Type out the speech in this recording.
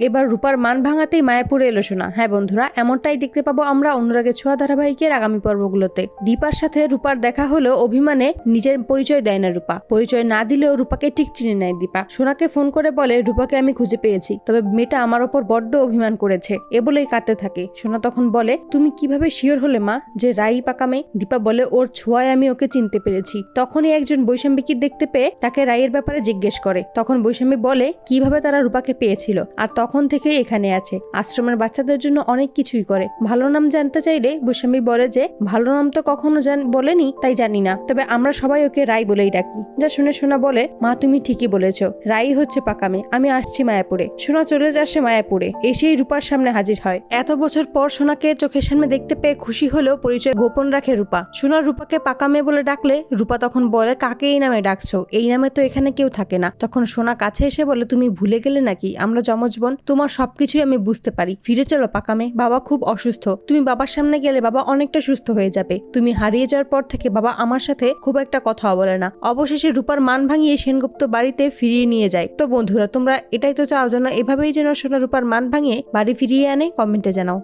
এবার রূপার মান ভাঙাতেই মায়াপুরে এলো সোনা। হ্যাঁ বন্ধুরা, এমনটাই দেখতে পাবো আমরা অনুরাগের ছোঁয়া ধারাবাহিকের আগামী পর্বগুলোতে। দীপার সাথে রূপার দেখা হলেও অভিমানে নিজের পরিচয় দেয় না রূপা। পরিচয় না দিলেও রূপাকে ঠিক চিনে নেয় দীপা। সোনাকে ফোন করে বলে, রূপাকে আমি খুঁজে পেয়েছি, তবে মেয়েটা আমার ওপর বড্ড অভিমান করেছে, এ বলেই কাঁদতে থাকে। সোনা তখন বলে, তুমি কীভাবে শিওর হলে মা, যে রাই পাকামে? দীপা বলে, ওর ছোঁয়ায় আমি ওকে চিনতে পেরেছি। তখনই একজন বৈষম্বিকী দেখতে পেয়ে তাকে রায়ের ব্যাপারে জিজ্ঞেস করে। তখন বৈষম্বী বলে, কীভাবে তারা রূপাকে পেয়েছিল? আর তখন থেকেই এখানে আছে। আশ্রমের বাচ্চাদের জন্য অনেক কিছুই করে। ভালো নাম জানতে চাইলে বৈষম্বী বলে যে, ভালো নাম তো কখনো বলেনি, তাই জানি না। তবে আমরা সবাই ওকে রাই বলেই ডাকি। যা শুনে শোনা বলে, মা, তুমি ঠিকই বলেছ। রাই হচ্ছে পাকামে। আমি আসছি মায়াপুরে। সোনা চলে আসে মায়াপুরে। এসেই রূপার সামনে হাজির হয়। এত বছর পর সোনাকে চোখের সামনে দেখতে পেয়ে খুশি হলেও পরিচয় গোপন রাখে রূপা। সোনা রূপাকে পাকামে বলে ডাকলে রূপা তখন বলে কাকে এই নামে ডাকছো? এই নামে তো এখানে কেউ থাকে না। তখন সোনা কাছে এসে বলে, তুমি ভুলে গেলে নাকি? আমরা যমজ বোন তোমার সবকিছুই আমি বুঝতে পারি। ফিরে চলো পাকামে। বাবা খুব অসুস্থ। তুমি বাবার সামনে গেলে বাবা অনেকটা সুস্থ হয়ে যাবে। তুমি হারিয়ে যাওয়ার পর থেকে বাবা আমার সাথে খুব একটা কথা বলে না। অবশেষে রূপার মান ভাঙিয়ে সেনগুপ্ত বাড়িতে ফিরিয়ে নিয়ে যায়। তো বন্ধুরা, তোমরা এটাই তো চাও যেন এভাবেই যেন সোনা রূপার মান ভাঙিয়ে বাড়ি ফিরিয়ে আনে। কমেন্টে জানাও।